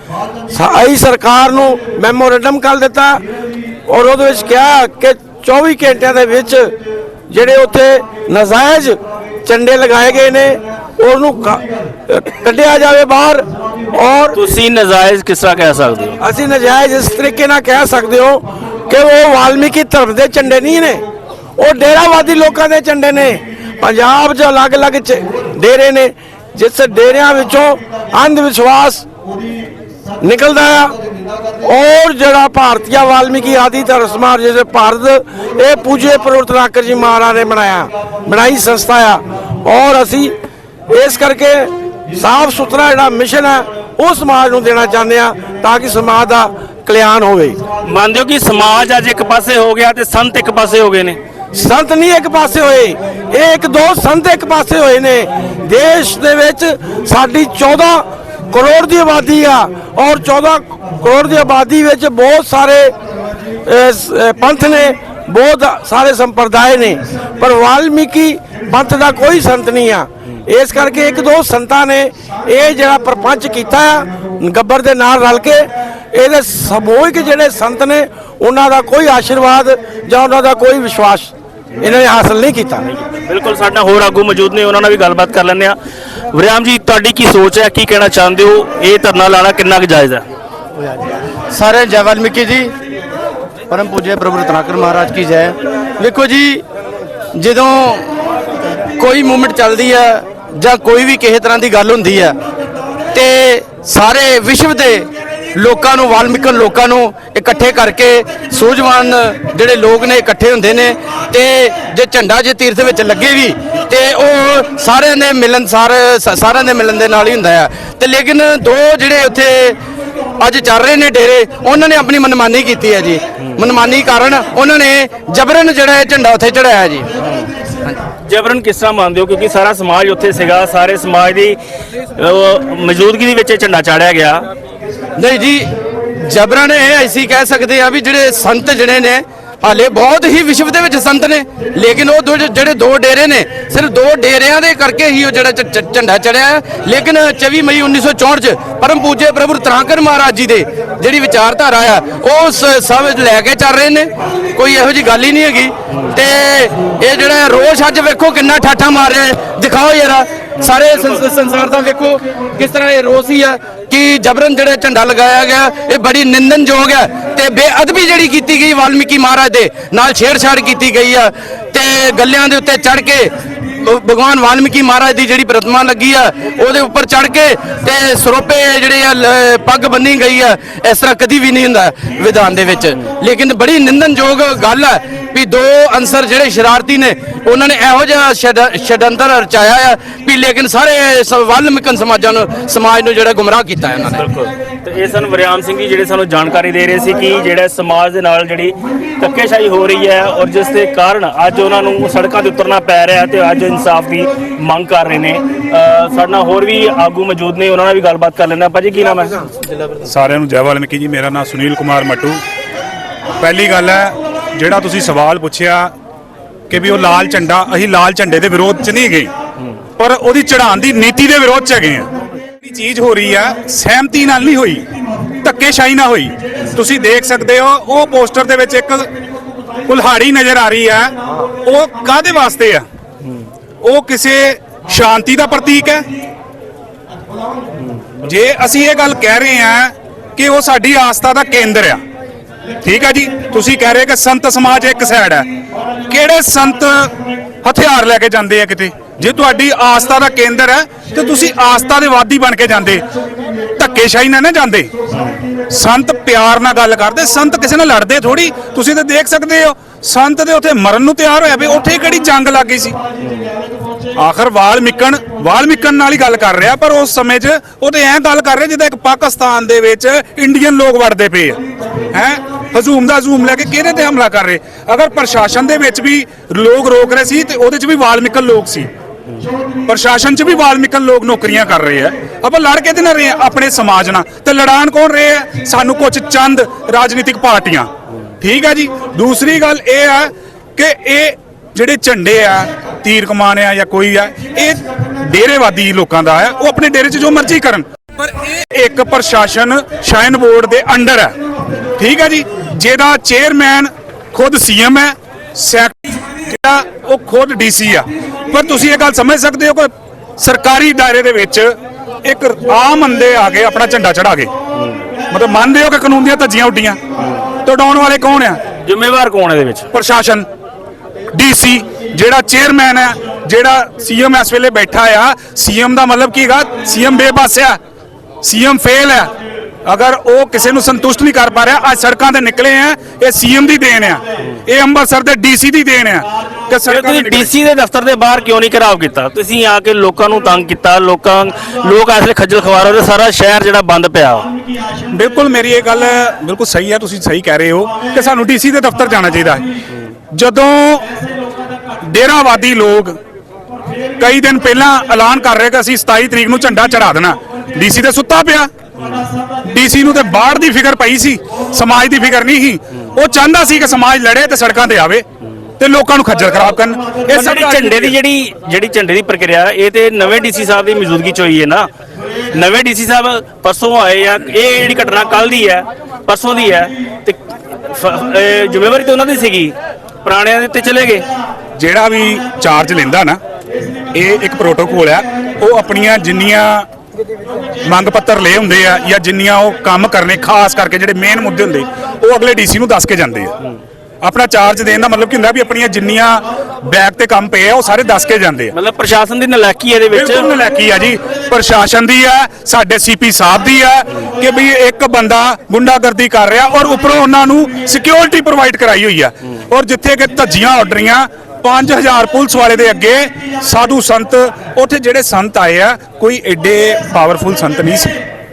ਅਸੀਂ ਸਰਕਾਰ ਨੂੰ ਮੈਮੋਰੈਂਡਮ ਕਰ ਦਿੱਤਾ ਔਰ ਉਹਦੇ ਵਿੱਚ ਕਿਹਾ ਕਿ 24 ਘੰਟਿਆਂ ਦੇ ਵਿੱਚ ਜਿਹੜੇ ਉੱਥੇ ਨਜਾਇਜ਼ ਝੰਡੇ ਲਗਾਏ ਗਏ ਨੇ ਉਹਨੂੰ ਕੱਢਿਆ ਜਾਵੇ ਬਾਹਰ ਔਰ ਤੁਸੀਂ ਨਜਾਇਜ਼ ਕਿਸ ਤਰ੍ਹਾਂ ਕਹਿ ਸਕਦੇ ਹੋ? ਅਸੀਂ ਨਜਾਇਜ਼ ਇਸ ਤਰੀਕੇ ਨਾਲ ਕਹਿ ਸਕਦੇ ਹੋ ਕਿ ਉਹ ਵਾਲਮੀਕੀ ਧਰਮ ਦੇ ਝੰਡੇ ਨਹੀਂ ਨੇ। ਉਹ ਡੇਰਾਵਾਦੀ ਲੋਕਾਂ ਦੇ ਝੰਡੇ ਨੇ। ਪੰਜਾਬ 'ਚ ਅਲੱਗ-ਅਲੱਗ ਡੇਰੇ ਨੇ। ਜਿਸ ਡੇਰਿਆਂ ਵਿੱਚੋਂ ਅੰਧ ਵਿਸ਼ਵਾਸ ਨਿਕਲਦਾ ਆ, ਔਰ ਜਿਹੜਾ ਭਾਰਤੀਆ ਵਾਲਮੀਕੀ ਆਦਿ ਧਰਮ ਸਮਾਜ ਜਿਹਦੇ ਭਾਰਤ, ਇਹ ਪੂਜੇ ਪ੍ਰਵਰਤਨਾਕਰ ਜੀ ਮਹਾਰਾਜ ਨੇ ਬਣਾਇਆ, ਬਣਾਈ ਸੰਸਥਾ ਆ, ਔਰ ਅਸੀਂ ਇਸ ਕਰਕੇ ਸਾਫ਼ ਸੁਥਰਾ ਜਿਹੜਾ ਮਿਸ਼ਨ ਹੈ ਉਹ ਸਮਾਜ ਨੂੰ ਦੇਣਾ ਚਾਹੁੰਦੇ ਆ, ਤਾਂ ਕਿ ਸਮਾਜ ਦਾ ਕਲਿਆਣ ਹੋਵੇ। ਮੰਨਦੇ ਹੋ ਕਿ ਸਮਾਜ ਅੱਜ ਇੱਕ ਪਾਸੇ ਹੋ ਗਿਆ ਤੇ ਸੰਤ ਇੱਕ ਪਾਸੇ ਹੋ ਗਏ ਨੇ। ਸੰਤ ਨਹੀਂ ਇੱਕ ਪਾਸੇ ਹੋਏ, ਇਹ ਇੱਕ ਦੋ ਸੰਤ ਇੱਕ ਪਾਸੇ ਹੋਏ ਨੇ। ਦੇਸ਼ ਦੇ ਵਿੱਚ ਸਾਡੀ 14 ਕਰੋੜ ਦੀ ਆਬਾਦੀ ਆ ਔਰ 14 ਕਰੋੜ ਦੀ ਆਬਾਦੀ ਵਿੱਚ ਬਹੁਤ ਸਾਰੇ ਪੰਥ ਨੇ, ਬਹੁਤ ਸਾਰੇ ਸੰਪਰਦਾਇ ਨੇ। ਪਰ ਵਾਲਮੀਕੀ ਪੰਥ ਦਾ ਕੋਈ ਸੰਤ ਨਹੀਂ ਆ। ਇਸ ਕਰਕੇ ਇੱਕ ਦੋ ਸੰਤਾਂ ਨੇ ਇਹ ਜਿਹੜਾ ਪ੍ਰਪੰਚ ਕੀਤਾ ਆ, ਗੱਬਰ ਦੇ ਨਾਲ ਰਲ ਕੇ, ਇਹਦੇ ਸਮੂਹਿਕ ਜਿਹੜੇ ਸੰਤ ਨੇ, ਉਹਨਾਂ ਦਾ ਕੋਈ ਆਸ਼ੀਰਵਾਦ ਜਾਂ ਉਹਨਾਂ ਦਾ ਕੋਈ ਵਿਸ਼ਵਾਸ ਇਹਨਾਂ ਨੇ ਹਾਸਲ ਨਹੀਂ ਕੀਤਾ। ਬਿਲਕੁਲ ਸਾਡਾ ਹੋਰ ਆਗੂ ਮੌਜੂਦ ਨੇ ਉਹਨਾਂ ਨਾਲ ਵੀ ਗੱਲਬਾਤ ਕਰ ਲੈਂਦੇ ਆ ਵਰਿਆਮ ਜੀ ਤੁਹਾਡੀ ਕੀ ਸੋਚ ਹੈ? ਕੀ ਕਹਿਣਾ ਚਾਹੁੰਦੇ ਹੋ? ਇਹ ਧਰਨਾ ਲਾਣਾ ਕਿੰਨਾ ਕੁ ਜਾਇਜ਼ ਹੈ? ਸਾਰੇ ਜੈ ਵਾਲਮੀਕੀ ਜੀ ਪਰਮ ਪੂਜੇ ਪ੍ਰਭੂ ਰਤਨਾਕਰ ਮਹਾਰਾਜ ਕੀ ਜੈ। ਵੇਖੋ ਜੀ ਜਦੋਂ ਕੋਈ ਮੂਵਮੈਂਟ ਚੱਲਦੀ ਹੈ ਜਾਂ ਕੋਈ ਵੀ ਕਿਸੇ ਤਰ੍ਹਾਂ ਦੀ ਗੱਲ ਹੁੰਦੀ ਹੈ ਤੇ ਸਾਰੇ ਵਿਸ਼ਵ ਦੇ ਲੋਕਾਂ ਨੂੰ ਵਾਲਮੀਕਨ ਲੋਕਾਂ ਨੂੰ ਇਕੱਠੇ ਕਰਕੇ ਸੂਝਵਾਨ ਜਿਹੜੇ ਲੋਕ ਨੇ, ਇਕੱਠੇ ਹੁੰਦੇ ਨੇ ਤੇ ਜੇ ਝੰਡਾ ਜੇ ਤੀਰਥ ਵਿੱਚ ਲੱਗੇ ਵੀ ਤੇ ਉਹ ਸਾਰਿਆਂ ਦੇ ਮਿਲਨਸਾਰ ਸ- ਸਾਰਿਆਂ ਦੇ ਮਿਲਣ ਦੇ ਨਾਲ ਹੀ ਹੁੰਦਾ ਹੈ ਤੇ ਲੇਕਿਨ ਦੋ ਜਿਹੜੇ ਉੱਥੇ ਅੱਜ ਚੱਲ ਰਹੇ ਨੇ ਡੇਰੇ, ਉਹਨਾਂ ਨੇ ਆਪਣੀ ਮਨਮਾਨੀ ਕੀਤੀ ਹੈ ਜੀ। ਮਨਮਾਨੀ ਕਾਰਨ ਉਹਨਾਂ ਨੇ ਜਬਰਨ ਜਿਹੜਾ ਇਹ ਝੰਡਾ ਉੱਥੇ ਚੜਾਇਆ ਜੀ। ਜਬਰਨ ਕਿਸ ਤਰ੍ਹਾਂ ਮੰਨਦੇ ਹੋ? ਕਿਉਂਕਿ ਸਾਰਾ ਸਮਾਜ ਉੱਥੇ ਸੀਗਾ ਸਾਰੇ ਸਮਾਜ ਦੀ ਅਹ, ਮੌਜੂਦਗੀ ਦੇ ਵਿੱਚ ਇਹ ਝੰਡਾ ਚਾੜਿਆ ਗਿਆ। ਨਹੀਂ ਜੀ ਜਬਰਨ ਇਹ ਅਸੀਂ ਕਹਿ ਸਕਦੇ ਆ ਵੀ ਜਿਹੜੇ ਸੰਤ ਜਿਹੜੇ ਨੇ ਹਾਲੇ ਬਹੁਤ ਹੀ ਵਿਸ਼ਵ ਦੇ ਵਿੱਚ ਸੰਤ ਨੇ, ਲੇਕਿਨ ਉਹ ਦੋ ਜਿਹੜੇ ਦੋ ਡੇਰੇ ਨੇ, ਸਿਰਫ ਦੋ ਡੇਰਿਆਂ ਦੇ ਕਰਕੇ ਹੀ ਉਹ ਜਿਹੜਾ ਝੰਡਾ ਚੜਿਆ ਲੇਕਿਨ 24 ਮਈ 1964 ਚ ਪਰਮ ਪੂਜੇ ਪ੍ਰਭੂ ਤਰਾਂਕਰ ਮਹਾਰਾਜ ਜੀ ਦੇ ਜਿਹੜੀ ਵਿਚਾਰਧਾਰਾ ਆ, ਉਹ ਸ- ਸਭ ਲੈ ਕੇ ਚੱਲ ਰਹੇ ਨੇ। ਕੋਈ ਇਹੋ ਜੀ ਗੱਲ ਹੀ ਨਹੀਂ ਹੈਗੀ। ਤੇ ਇਹ ਜਿਹੜਾ ਰੋਸ਼ ਅੱਜ ਵੇਖੋ ਕਿੰਨਾ ਠਾਠਾ ਮਾਰ ਰਿਹਾ ਦਿਖਾਓ ਯਾਰਾ ਸਾਰੇ ਸੰਸਾਰ ਦਾ ਵੇਖੋ ਕਿਸ ਤਰ੍ਹਾਂ ਇਹ ਰੋਸ ਹੀ ਹੈ ਕਿ ਜਬਰਨ ਜਿਹੜਾ ਝੰਡਾ ਲਗਾਇਆ ਗਿਆ, ਇਹ ਬੜੀ ਨਿੰਦਨਯੋਗ ਹੈ ਤੇ ਬੇਅਦਬੀ ਜਿਹੜੀ ਕੀਤੀ ਗਈ ਵਾਲਮੀਕੀ ਮਹਾਰਾਜ ਦੇ, ਨਾਲ ਛੇੜਛਾੜ ਕੀਤੀ ਗਈ ਹੈ ਤੇ ਗੱਲਿਆਂ ਦੇ ਉੱਤੇ ਚੜ ਕੇ ਭਗਵਾਨ ਵਾਲਮੀਕੀ ਮਹਾਰਾਜ ਦੀ ਜਿਹੜੀ ਪ੍ਰਤਿਮਾ ਲੱਗੀ ਆ, ਉਹਦੇ ਉੱਪਰ ਚੜ ਕੇ ਤੇ ਸਰੋਪੇ ਜਿਹੜੇ ਆ ਪੱਗ ਬੰਨੀ ਗਈ ਆ, ਇਸ ਤਰ੍ਹਾਂ ਕਦੀ ਵੀ ਨਹੀਂ ਹੁੰਦਾ ਵਿਧਾਨ ਦੇ ਵਿੱਚ। ਲੇਕਿਨ ਬੜੀ ਨਿੰਦਨਯੋਗ ਗੱਲ ਹੈ ਵੀ ਦੋ ਅਨਸਰ ਜਿਹੜੇ ਸ਼ਰਾਰਤੀ ਨੇ, ਉਹਨਾਂ ਨੇ ਇਹੋ ਜਿਹਾ ਛਡ- ਛਡੰਤਰ ਰਚਾਇਆ ਆ ਵੀ ਲੇਕਿਨ ਸਾਰੇ ਸ- ਵਾਲਮੀਕਨ ਸਮਾਜਾਂ ਨੂੰ, ਸਮਾਜ ਨੂੰ ਜਿਹੜਾ ਗੁੰਮਰਾਹ ਕੀਤਾ ਇਹਨਾਂ ਨੇ। ਬਿਲਕੁਲ। ਤੇ ਇਹ ਸਾਨੂੰ ਵਰਿਆਮ ਸਿੰਘ ਜੀ ਜਿਹੜੇ ਸਾਨੂੰ ਜਾਣਕਾਰੀ ਦੇ ਰਹੇ ਸੀ ਕਿ ਜਿਹੜਾ ਸਮਾਜ ਦੇ ਨਾਲ ਜਿਹੜੀ ਧੱਕੇਸ਼ਾਹੀ ਹੋ ਰਹੀ ਹੈ ਔਰ ਜਿਸ ਦੇ ਕਾਰਨ ਅੱਜ ਉਹਨਾਂ ਨੂੰ ਸੜਕਾਂ ਤੇ ਉਤਰਨਾ ਪੈ ਰਿਹਾ ਤੇ ਅੱਜ ਇਨਸਾਫ ਦੀ ਮੰਗ ਕਰ ਰਹੇ ਨੇ। ਅਹ ਸਾਡੇ ਨਾਲ ਹੋਰ ਵੀ ਆਗੂ ਮੌਜੂਦ ਨੇ, ਉਹਨਾਂ ਨਾਲ ਵੀ ਗੱਲਬਾਤ ਕਰ ਲੈਂਦੇ ਭਾਜੀ, ਕੀ ਨਾਮ ਹੈ? ਸਾਰਿਆਂ ਨੂੰ ਜੈ ਵਾਲਮੀਕੀ ਜੀ, ਮੇਰਾ ਨਾਮ ਸੁਨੀਲ ਕੁਮਾਰ ਮੱਟੂ। ਪਹਿਲੀ ਗੱਲ ਹੈ, ਜਿਹੜਾ ਤੁਸੀਂ ਸਵਾਲ ਪੁੱਛਿਆ ਕਿ ਵੀ ਉਹ ਲਾਲ ਝੰਡਾ, ਅਸੀਂ ਲਾਲ ਝੰਡੇ ਦੇ ਵਿਰੋਧ 'ਚ ਨਹੀਂ ਗਏ ਪਰ ਉਹਦੀ ਚੜਾਉਣ ਦੀ ਨੀਤੀ ਦੇ ਵਿਰੋਧ 'ਚ ਹੈਗੇ ਆ। ਜਿਹੜੀ ਚੀਜ਼ ਹੋ ਰਹੀ ਆ, ਸਹਿਮਤੀ ਨਾਲ ਨਹੀਂ ਹੋਈ, ਧੱਕੇਸ਼ਾਹੀ ਨਾਲ ਹੋਈ। ਤੁਸੀਂ ਦੇਖ ਸਕਦੇ ਹੋ, ਉਹ ਪੋਸਟਰ ਦੇ ਵਿੱਚ ਇੱਕ ਕੁਲਹਾੜੀ ਨਜ਼ਰ ਆ ਰਹੀ ਆ। ਉਹ ਕਾਦੇ ਵਾਸਤੇ ਆ? ਉਹ ਕਿਸੇ ਸ਼ਾਂਤੀ ਦਾ ਪ੍ਰਤੀਕ ਹੈ? ਜੇ ਅਸੀਂ ਇਹ ਗੱਲ ਕਹਿ ਰਹੇ ਹਾਂ ਕਿ ਉਹ ਸਾਡੀ ਆਸਥਾ ਦਾ ਕੇਂਦਰ ਆ, ਠੀਕ ਹੈ ਜੀ? ਤੁਸੀਂ ਕਹਿ ਰਹੇ ਕਿ ਸੰਤ ਸਮਾਜ ਇੱਕ ਸਾਈਡ ਹੈ ਕਿਹੜੇ ਸੰਤ ਹਥਿਆਰ ਲੈ ਕੇ ਜਾਂਦੇ ਆ ਕਿਤੇ? ਜੇ ਤੁਹਾਡੀ ਆਸਥਾ ਦਾ ਕੇਂਦਰ ਹੈ, ਤੇ ਤੁਸੀਂ ਆਸਥਾ ਦੇ ਵਾਦੀ ਬਣ ਕੇ ਜਾਂਦੇ। ਧੱਕੇਸ਼ਾਹੀ ਨਾਲ ਨਾ ਜਾਂਦੇ। ਸੰਤ ਪਿਆਰ ਨਾਲ ਗੱਲ ਕਰਦੇ, ਸੰਤ ਕਿਸੇ ਨਾਲ ਲੜਦੇ ਥੋੜੀ ਤੁਸੀਂ ਤਾਂ ਦੇਖ ਸਕਦੇ ਹੋ, ਸੰਤ ਦੇ ਉੱਥੇ ਮਰਨ ਨੂੰ ਤਿਆਰ ਹੋਇਆ ਵੀ ਉੱਥੇ ਕਿਹੜੀ ਜੰਗ ਲੱਗ ਗਈ ਸੀ। ਆਖਰ ਵਾਲਮੀਕਨ ਵਾਲਮੀਕਨ ਨਾਲ ਹੀ ਗੱਲ ਕਰ ਰਿਹਾ, ਪਰ ਉਸ ਸਮੇਂ 'ਚ ਉਹ ਤੇ ਐਂ ਗੱਲ ਕਰ ਰਿਹਾ ਜਿੱਦਾਂ ਇੱਕ ਪਾਕਿਸਤਾਨ ਦੇ ਵਿੱਚ ਇੰਡੀਅਨ ਲੋਕ ਵੜਦੇ ਪਏ ਹੈ? ਹਜ਼ੂਮ ਦਾ ਹਜ਼ੂਮ ਲੈ ਕੇ ਕਿਹਦੇ ਤੇ ਹਮਲਾ ਕਰ ਰਹੇ? ਅਗਰ ਪ੍ਰਸ਼ਾਸਨ ਦੇ ਵਿੱਚ ਵੀ ਲੋਕ ਰੋਕ ਰਹੇ ਸੀ, ਤੇ ਉਹਦੇ 'ਚ ਵੀ ਵਾਲਮੀਕਨ ਲੋਕ ਸੀ। ਪ੍ਰਸ਼ਾਸਨ 'ਚ ਵੀ ਵਾਲਮੀਕਨ ਲੋਕ ਨੌਕਰੀਆਂ ਕਰ ਰਹੇ ਆ। ਆਪਾਂ ਲੜ ਕੇ ਤੇ ਨਾ ਰਹੇ ਆ ਆਪਣੇ ਸਮਾਜ ਨਾਲ। ਤੇ ਲੜਾਨ ਕੌਣ ਰਹੇ ਆ? ਸਾਨੂੰ ਕੁਝ ਚੰਦ ਰਾਜਨੀਤਿਕ ਪਾਰਟੀਆਂ। ਠੀਕ ਆ ਜੀ? ਦੂਸਰੀ ਗੱਲ ਇਹ ਆ ਕਿ ਇਹ ਜਿਹੜੇ ਝੰਡੇ ਆ, ਤੀਰ ਕਮਾਨ ਆ ਜਾਂ ਕੋਈ ਆ, ਇਹ ਡੇਰੇਵਾਦੀ ਲੋਕਾਂ ਦਾ ਆ। ਉਹ ਆਪਣੇ ਡੇਰੇ 'ਚ ਜੋ ਮਰਜ਼ੀ ਕਰਨ। ਪਰ ਇਹ ਇੱਕ ਪ੍ਰਸ਼ਾਸਨ ਸ਼ਾਇਨ ਬੋਰਡ ਦੇ ਅੰਡਰ ਹੈ ਠੀਕ ਹੈ ਜੀ? ਜਿਹਦਾ ਚੇਅਰਮੈਨ ਖੁਦ ਸੀਐਮ ਹੈ ਸੈਕਟਰੀ ਜਿਹੜਾ ਉਹ ਖੁਦ ਡੀਸੀ ਆ। ਪਰ ਤੁਸੀਂ ਇਹ ਗੱਲ ਸਮਝ ਸਕਦੇ ਹੋ ਕਿ ਸਰਕਾਰੀ ਦਾਇਰੇ ਦੇ ਵਿੱਚ ਇੱਕ ਆਮ ਬੰਦੇ ਆ ਕੇ ਆਪਣਾ ਝੰਡਾ ਚੜਾ ਗਏ। ਮਤਲਬ ਮੰਨਦੇ ਹੋ ਕਿ ਕਾਨੂੰਨ ਦੀਆਂ ਧੱਜੀਆਂ ਉੱਡੀਆਂ? ਤੇ ਵਾਲੇ ਕੌਣ ਆ? ਜ਼ਿੰਮੇਵਾਰ ਕੌਣ ਇਹਦੇ ਵਿੱਚ? ਪ੍ਰਸ਼ਾਸਨ ਡੀਸੀ ਜਿਹੜਾ ਚੇਅਰਮੈਨ ਹੈ ਜਿਹੜਾ ਸੀਐਮ ਇਸ ਵੇਲੇ ਬੈਠਾ ਆ। ਸੀਐਮ ਦਾ ਮਤਲਬ ਕੀ ਹੈਗਾ? ਸੀਐਮ ਬੇਬਸ ਆ। ਸੀਐਮ ਫੇਲ ਹੈ ਅਗਰ ਉਹ ਕਿਸੇ ਨੂੰ ਸੰਤੁਸ਼ਟ ਨਹੀਂ ਕਰ ਪਾ ਰਿਹਾ ਅੱਜ ਸੜਕਾਂ ਤੇ ਨਿਕਲੇ ਆ ਇਹ ਸੀਐਮ ਦੀ ਦੇਣ ਆ। ਇਹ ਅੰਮ੍ਰਿਤਸਰ ਦੇ ਡੀਸੀ ਦੀ ਦੇਣ ਆ ਕਿ ਸੜਕਾਂ ਤੇ। ਡੀਸੀ ਦੇ ਦਫ਼ਤਰ ਦੇ ਬਾਹਰ ਕਿਉਂ ਨਹੀਂ ਘਰਾਵ ਕੀਤਾ? ਤੁਸੀਂ ਆ ਕੇ ਲੋਕਾਂ ਨੂੰ ਤੰਗ ਕੀਤਾ ਲੋਕਾਂ ਲੋਕ ਐਸਲੇ ਖੱਜਲ ਖਵਾਰ ਹੋ ਰਹੇ ਸਾਰਾ ਸ਼ਹਿਰ ਜਿਹੜਾ ਬੰਦ ਪਿਆ। ਬਿਲਕੁਲ ਮੇਰੀ ਇਹ ਗੱਲ ਬਿਲਕੁਲ ਸਹੀ ਹੈ ਤੁਸੀਂ ਸਹੀ ਕਹਿ ਰਹੇ ਹੋ ਕਿ ਸਾਨੂੰ ਡੀਸੀ ਦੇ ਦਫ਼ਤਰ ਜਾਣਾ ਚਾਹੀਦਾ ਹੈ। ਜਦੋਂ ਡੇਰਾਵਾਦੀ ਲੋਕ ਕਈ ਦਿਨ ਪਹਿਲਾਂ ਐਲਾਨ ਕਰ ਰਹੇ ਕਿ ਅਸੀਂ 27 ਤਰੀਕ ਨੂੰ ਝੰਡਾ ਚੜਾ ਦੇਣਾ ਡੀਸੀ ਤੇ ਸੁੱਤਾ ਪਿਆ। ਡੀਸੀ ਨੂੰ ਤੇ ਬਾਹਰ ਦੀ ਫਿਕਰ ਪਈ ਸੀ ਸਮਾਜ ਦੀ ਫਿਕਰ ਨਹੀਂ ਸੀ। ਉਹ ਚਾਹੁੰਦਾ ਸੀ ਕਿ ਸਮਾਜ ਲੜੇ ਤੇ ਸੜਕਾਂ ਤੇ ਆਵੇ ਤੇ ਲੋਕਾਂ ਨੂੰ ਖੱਜਲ ਖਰਾਬ ਕਰਨ। ਇਹ ਸਰਕਾਰੀ- ਝੰਡੇ ਦੀ ਜਿਹੜੀ ਜਿਹੜੀ ਝੰਡੇ ਦੀ ਪ੍ਰਕਿਰਿਆ ਇਹ ਤੇ ਨਵੇਂ ਡੀਸੀ ਸਾਹਿਬ ਦੀ ਮੌਜੂਦਗੀ ਚ ਹੋਈ ਹੈ ਨਾ। ਨਵੇਂ ਡੀਸੀ ਸਾਹਿਬ ਪਰਸੋਂ ਆਏ ਆ। ਇਹ ਜਿਹੜੀ ਘਟਨਾ ਕੱਲ ਦੀ ਹੈ ਪਰਸੋਂ ਦੀ ਹੈ ਤੇ ਜ਼ਿੰਮੇਵਾਰੀ ਤਾਂ ਉਹਨਾਂ ਦੀ ਸੀਗੀ। ਪੁਰਾਣਿਆਂ ਦੇ ਉੱਤੇ ਚਲੇ ਗਏ। ਜਿਹੜਾ ਵੀ ਚਾਰਜ ਲੈਂਦਾ ਨਾ ਇਹ ਇੱਕ ਪ੍ਰੋਟੋਕੋਲ ਆ। ਉਹ ਆਪਣੀਆਂ ਜਿੰਨੀਆਂ ਮੰਗ ਪੱਤਰ ਲਏ ਹੁੰਦੇ ਆ ਜਾਂ ਜਿੰਨੀਆਂ ਉਹ ਕੰਮ ਕਰਨੇ ਖਾਸ ਕਰਕੇ ਜਿਹੜੇ ਮੇਨ ਮੁੱਦੇ ਹੁੰਦੇ ਉਹ ਅਗਲੇ ਡੀਸੀ ਨੂੰ ਦੱਸ ਕੇ ਜਾਂਦੇ ਆ। ਆਪਣਾ ਚਾਰਜ ਦੇਣ ਦਾ ਮਤਲਬ ਕੀ ਹੁੰਦਾ ਵੀ ਆਪਣੀਆਂ ਜਿੰਨੀਆਂ ਬੈਕ ਤੇ ਕੰਮ ਪਏ ਆ ਉਹ ਸਾਰੇ ਦੱਸ ਕੇ ਜਾਂਦੇ ਆ। ਮਤਲਬ ਪ੍ਰਸ਼ਾਸਨ ਦੀ ਨਲਾਇਕੀ ਇਹਦੇ ਵਿੱਚ? ਬਿਲਕੁਲ ਨਲਾਇਕੀ ਆ ਜੀ। ਪ੍ਰਸ਼ਾਸਨ ਦੀ ਆ ਸਾਡੇ ਸੀਪੀ ਸਾਹਿਬ ਦੀ ਆ ਕਿ ਵੀ ਇੱਕ ਬੰਦਾ ਗੁੰਡਾਗਰਦੀ ਕਰ ਰਿਹਾ ਔਰ ਉੱਪਰੋਂ ਉਹਨਾਂ ਨੂੰ ਸਿਕਿਉਰਿਟੀ ਪ੍ਰੋਵਾਈਡ ਕਰਾਈ ਹੋਈ ਆ। ਔਰ ਜਿੱਥੇ ਕਿ ਧੱਜੀਆਂ ਉੱਡਰੀਆਂ 5000 ਪੁਲਿਸ ਵਾਲੇ ਦੇ ਅੱਗੇ ਸਾਧੂ ਸੰਤ, ਉੱਥੇ ਜਿਹੜੇ ਸੰਤ ਆਏ ਆ, ਕੋਈ ਐਡੇ ਪਾਵਰਫੁਲ ਸੰਤ ਨਹੀਂ ਸੀ।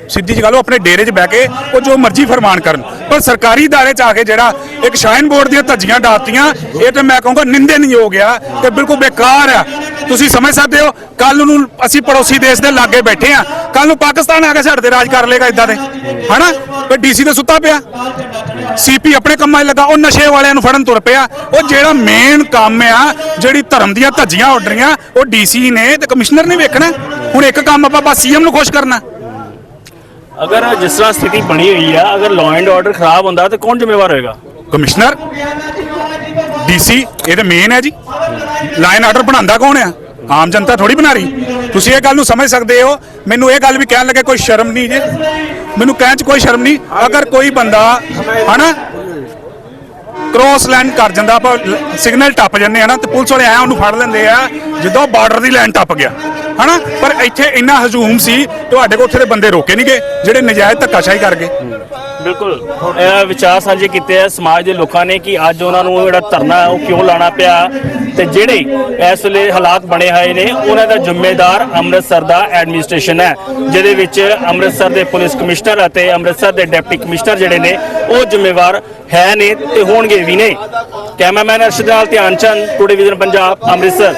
ਸਿੱਧੀ ਜਿਹੀ ਗੱਲ, ਉਹ ਆਪਣੇ ਡੇਰੇ 'ਚ ਬਹਿ ਕੇ ਉਹ ਜੋ ਮਰਜ਼ੀ ਫਰਮਾਨ ਕਰਨ। ਪਰ ਸਰਕਾਰੀ ਦਾਇਰੇ 'ਚ ਆ ਕੇ ਜਿਹੜਾ ਇੱਕ ਸ਼ਾਈਨ ਬੋਰਡ ਦੀਆਂ ਧੱਜੀਆਂ ਡਾਤੀਆਂ, ਇਹ ਤੇ ਮੈਂ ਕਹੂੰਗਾ ਨਿੰਦੇ ਨਹੀਂ ਹੋ ਗਿਆ ਤੇ ਬਿਲਕੁਲ ਬੇਕਾਰ ਆ। ਤੁਸੀਂ ਸਮਝ ਸਕਦੇ ਹੋ ਕੱਲ ਨੂੰ ਅਸੀਂ ਪੜੋਸੀ ਦੇਸ਼ ਦੇ ਲਾਗੇ ਬੈਠੇ ਆ। ਕੱਲ ਨੂੰ ਪਾਕਿਸਤਾਨ ਆ ਕੇ ਸਾਡੇ ਤੇ ਰਾਜ ਕਰ ਲੇਗਾ ਇਦਾਂ ਦੇ। ਹਨਾ? ਤੇ ਡੀਸੀ ਤੇ ਸੁੱਤਾ ਪਿਆ। ਸੀਪੀ ਆਪਣੇ ਕੰਮਾਂ 'ਚ ਲੱਗਾ, ਉਹ ਨਸ਼ੇ ਵਾਲਿਆਂ ਨੂੰ ਫੜਨ ਤੁਰ ਪਿਆ। ਉਹ ਜਿਹੜਾ ਮੇਨ ਕੰਮ ਆ, ਜਿਹੜੀ ਧਰਮ ਦੀਆਂ ਧੱਜੀਆਂ ਉੱਡ ਰਹੀਆਂ, ਉਹ ਡੀਸੀ ਨੇ ਤੇ ਕਮਿਸ਼ਨਰ ਨੇ ਵੇਖਣਾ। ਹੁਣ ਇੱਕ ਕੰਮ ਆਪਾਂ ਬਸ ਸੀਐਮ ਨੂੰ ਖੁਸ਼ ਕਰਨਾ। ਅਗਰ ਜਿਸ ਤਰ੍ਹਾਂ ਸਥਿਤੀ ਬਣੀ ਹੋਈ ਆ, ਅਗਰ ਲਾਅ ਐਂਡ ਆਰਡਰ ਖਰਾਬ ਹੁੰਦਾ ਤਾਂ ਕੌਣ ਜ਼ਿੰਮੇਵਾਰ ਹੋਏਗਾ? ਕਮਿਸ਼ਨਰ? ਡੀਸੀ ਇਹ ਤਾਂ ਮੇਨ ਹੈ ਜੀ। ਲਾਈਨ ਆਰਡਰ ਬਣਾਉਂਦਾ ਕੌਣ ਆ? ਆਮ ਜਨਤਾ ਥੋੜੀ ਬਣਾ ਰਹੀ। ਤੁਸੀਂ ਇਹ ਗੱਲ ਨੂੰ ਸਮਝ ਸਕਦੇ ਹੋ। ਮੈਨੂੰ ਇਹ ਗੱਲ ਵੀ ਕਹਿਣ ਲੱਗੇ, ਕੋਈ ਸ਼ਰਮ ਨਹੀਂ ਜੇ। ਮੈਨੂੰ ਕਹਿਣ 'ਚ ਕੋਈ ਸ਼ਰਮ ਨਹੀਂ। ਅਗਰ ਕੋਈ ਬੰਦਾ, ਹਨਾ ਕ੍ਰੋਸ ਲਾਈਨ ਕਰ ਜਾਂਦਾ, ਆਪਾਂ ਸਿਗਨਲ ਟੱਪ ਜੰਨੇ ਆ ਨਾ, ਤੇ ਪੁਲਿਸ ਵਾਲੇ ਐ ਉਹਨੂੰ ਫੜ ਲੈਂਦੇ ਆ, ਜਦੋਂ ਬਾਰਡਰ ਦੀ ਲਾਈਨ ਟੱਪ ਗਿਆ। ਹਨਾ? ਪਰ ਇੱਥੇ ਇੰਨਾ ਹਜੂਮ ਸੀ, ਤੁਹਾਡੇ ਕੋਲ ਉੱਥੇ ਦੇ ਬੰਦੇ ਰੋਕੇ ਨਹੀਂ ਗਏ, ਜਿਹੜੇ ਨਜਾਇਜ਼ ਧੱਕਾਸ਼ਾਹੀ ਕਰ ਗਏ। ਬਿਲਕੁਲ। ਇਹ ਵਿਚਾਰ ਸਾਂਝੇ ਕੀਤੇ ਆ ਸਮਾਜ ਦੇ ਲੋਕਾਂ ਨੇ ਕਿ ਅੱਜ ਉਹਨਾਂ ਨੂੰ ਜਿਹੜਾ ਧਰਨਾ ਉਹ ਕਿਉਂ ਲਾਣਾ ਪਿਆ ਤੇ ਜਿਹੜੇ ਇਸ ਵੇਲੇ ਹਾਲਾਤ ਬਣੇ ਹੋਏ ਨੇ, ਉਹਨਾਂ ਦਾ ਜ਼ਿੰਮੇਦਾਰ ਅੰਮ੍ਰਿਤਸਰ ਦਾ ਐਡਮਿਨਿਸਟ੍ਰੇਸ਼ਨ ਹੈ, ਜਿਹਦੇ ਵਿੱਚ ਅੰਮ੍ਰਿਤਸਰ ਦੇ ਪੁਲਿਸ ਕਮਿਸ਼ਨਰ ਅਤੇ ਅੰਮ੍ਰਿਤਸਰ ਦੇ ਡਿਪਟੀ ਕਮਿਸ਼ਨਰ ਜਿਹੜੇ ਨੇ, ਉਹ ਜ਼ਿੰਮੇਵਾਰ ਹੈ ਨੇ ਤੇ ਹੋਣਗੇ ਵੀ ਨੇ। ਕੈਮਰਾਮੈਨ ਅਰਸ਼ਦ ਨਾਲ ਧਿਆਨ ਚੰਦ ਟੁਡੇ ਵਿਜ਼ਨ ਪੰਜਾਬ, ਅੰਮ੍ਰਿਤਸਰ।